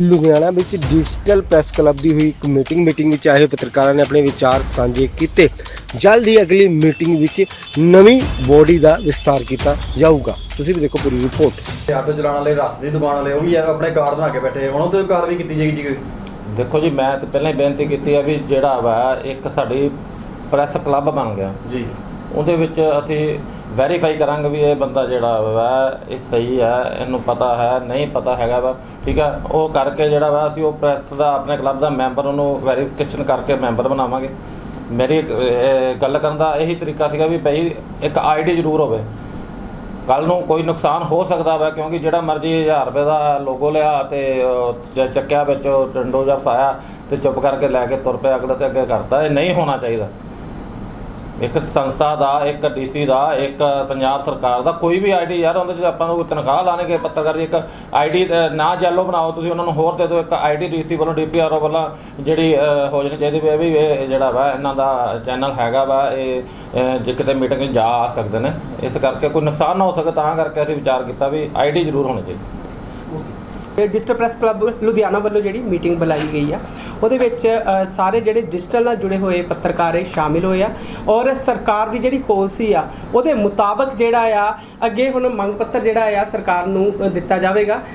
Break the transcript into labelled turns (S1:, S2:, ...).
S1: ਲੁਧਿਆਣਾ ਵਿੱਚ digital press club ਦੀ ਹੋਈ ਇੱਕ ਮੀਟਿੰਗ ਮੀਟਿੰਗ ਵਿੱਚ ਆਏ ਪੱਤਰਕਾਰਾਂ ਨੇ ਆਪਣੇ ਵਿਚਾਰ ਸਾਂਝੇ ਕੀਤੇ। ਜਲਦ ਹੀ ਅਗਲੀ ਮੀਟਿੰਗ ਵਿੱਚ ਨਵੀਂ ਬੋਡੀ ਦਾ ਵਿਸਤਾਰ ਕੀਤਾ ਜਾਊਗਾ। ਤੁਸੀਂ ਵੀ ਦੇਖੋ ਪੂਰੀ ਰਿਪੋਰਟ।
S2: ਤੇ ਆਟੋ ਚਲਾਉਣ ਵਾਲੇ ਰਸ ਦੀ ਦੁਕਾਨ ਵਾਲੇ ਉਹ ਵੀ ਆਪਣੇ ਕਾਰਡ ਬਣਾ ਕੇ ਬੈਠੇ ਉਹਨਾਂ ਤੋਂ ਵੀ ਕਾਰਵਾਈ ਕੀਤੀ ਜਾਏਗੀ ਜੀ
S3: ਦੇਖੋ ਜੀ ਮੈਂ ਤਾਂ ਪਹਿਲਾਂ ਹੀ ਬੇਨਤੀ ਕੀਤੀ ਆ ਵੀ ਜਿਹੜਾ ਵਾ ਇੱਕ ਸਾਡੀ ਪ੍ਰੈਸ ਕਲੱਬ ਬਣ ਗਿਆ।
S2: ਜੀ।
S3: ਉਹਦੇ ਵਿੱਚ ਅਸੀਂ ਵੈਰੀਫਾਈ ਕਰਾਂਗੇ ਵੀ ਇਹ ਬੰਦਾ ਜਿਹੜਾ ਵਾ ਇਹ ਸਹੀ ਹੈ, ਇਹਨੂੰ ਪਤਾ ਹੈ, ਨਹੀਂ ਪਤਾ ਹੈਗਾ ਵਾ, ਠੀਕ ਹੈ, ਉਹ ਕਰਕੇ ਜਿਹੜਾ ਵਾ, ਅਸੀਂ ਉਹ ਪ੍ਰੈਸ ਦਾ ਆਪਣੇ ਕਲੱਬ ਦਾ ਮੈਂਬਰ ਉਹਨੂੰ ਵੈਰੀਫਿਕੇਸ਼ਨ ਕਰਕੇ ਮੈਂਬਰ ਬਣਾਵਾਂਗੇ। ਮੇਰੀ ਗੱਲ ਕਰਨ ਦਾ ਇਹੀ ਤਰੀਕਾ ਸੀਗਾ ਵੀ ਭਈ ਇੱਕ ਆਈਡੀ ਜ਼ਰੂਰ ਹੋਵੇ। ਕੱਲ ਨੂੰ ਕੋਈ ਨੁਕਸਾਨ ਹੋ ਸਕਦਾ ਵਾ, ਕਿਉਂਕਿ ਜਿਹੜਾ ਮਰਜ਼ੀ 1000 ਰੁਪਏ ਦਾ ਲੋਗੋ ਲਿਆ ਤੇ ਚੱਕਿਆ ਵਿੱਚ ਟੰਡੋ ਜਾਂ ਫਸਾਇਆ ਤੇ ਚੁੱਪ ਕਰਕੇ ਲੈ ਕੇ ਤੁਰ ਪਿਆ ਅਗਲੇ ਤੇ ਅੱਗੇ ਕਰਤਾ, ਇਹ ਨਹੀਂ ਹੋਣਾ ਚਾਹੀਦਾ। ਇੱਕ ਸੰਸਥਾ ਦਾ, ਇੱਕ ਡੀਸੀ ਦਾ, ਇੱਕ ਪੰਜਾਬ ਸਰਕਾਰ ਦਾ, ਕੋਈ ਵੀ ਆਈਡੀ ਯਾਰ, ਉਹਦੇ 'ਚ ਆਪਾਂ ਨੂੰ ਤਨਖਾਹ ਲਾਣਗੇ ਪੱਤਰਕਾਰ ਦੀ ਇੱਕ ਆਈਡੀ ਨਾ ਜੈਲੋ ਬਣਾਓ, ਤੁਸੀਂ ਉਹਨਾਂ ਨੂੰ ਹੋਰ ਦੇ ਦਿਓ, ਇੱਕ ਆਈਡੀ ਡੀਸੀ ਵੱਲੋਂ ਡੀਪੀਆਰਓ ਵੱਲੋਂ ਜਿਹੜੀ ਹੋ ਜਾਣੀ ਚਾਹੀਦੀ ਵੀ ਇਹ ਵੀ, ਇਹ ਜਿਹੜਾ ਵਾ, ਇਹਨਾਂ ਦਾ ਚੈਨਲ ਹੈਗਾ ਵਾ, ਇਹ ਜੇ ਕਿਤੇ ਮੀਟਿੰਗ ਜਾ ਆ ਸਕਦੇ ਨੇ, ਇਸ ਕਰਕੇ ਕੋਈ ਨੁਕਸਾਨ ਨਾ ਹੋ ਸਕੇ, ਤਾਂ ਕਰਕੇ ਅਸੀਂ ਵਿਚਾਰ ਕੀਤਾ ਵੀ ਆਈਡੀ ਜ਼ਰੂਰ ਹੋਣੀ ਚਾਹੀਦੀ।
S4: ਇਹ ਡਿਜੀਟਲ ਪ੍ਰੈਸ ਕਲੱਬ ਲੁਧਿਆਣਾ ਵੱਲੋਂ ਜਿਹੜੀ ਮੀਟਿੰਗ ਬੁਲਾਈ ਗਈ ਆ ਉਹਦੇ ਵਿੱਚ ਸਾਰੇ ਜਿਹੜੇ ਡਿਜੀਟਲ ਨਾਲ ਜੁੜੇ ਹੋਏ ਪੱਤਰਕਾਰ ਇਹ ਸ਼ਾਮਿਲ ਹੋਏ ਆ ਔਰ ਸਰਕਾਰ ਦੀ ਜਿਹੜੀ ਪਾਲਿਸੀ ਆ, ਉਹਦੇ ਮੁਤਾਬਕ ਜਿਹੜਾ ਆ, ਅੱਗੇ ਹੁਣ ਮੰਗ ਪੱਤਰ ਜਿਹੜਾ ਆ ਸਰਕਾਰ ਨੂੰ ਦਿੱਤਾ ਜਾਵੇਗਾ।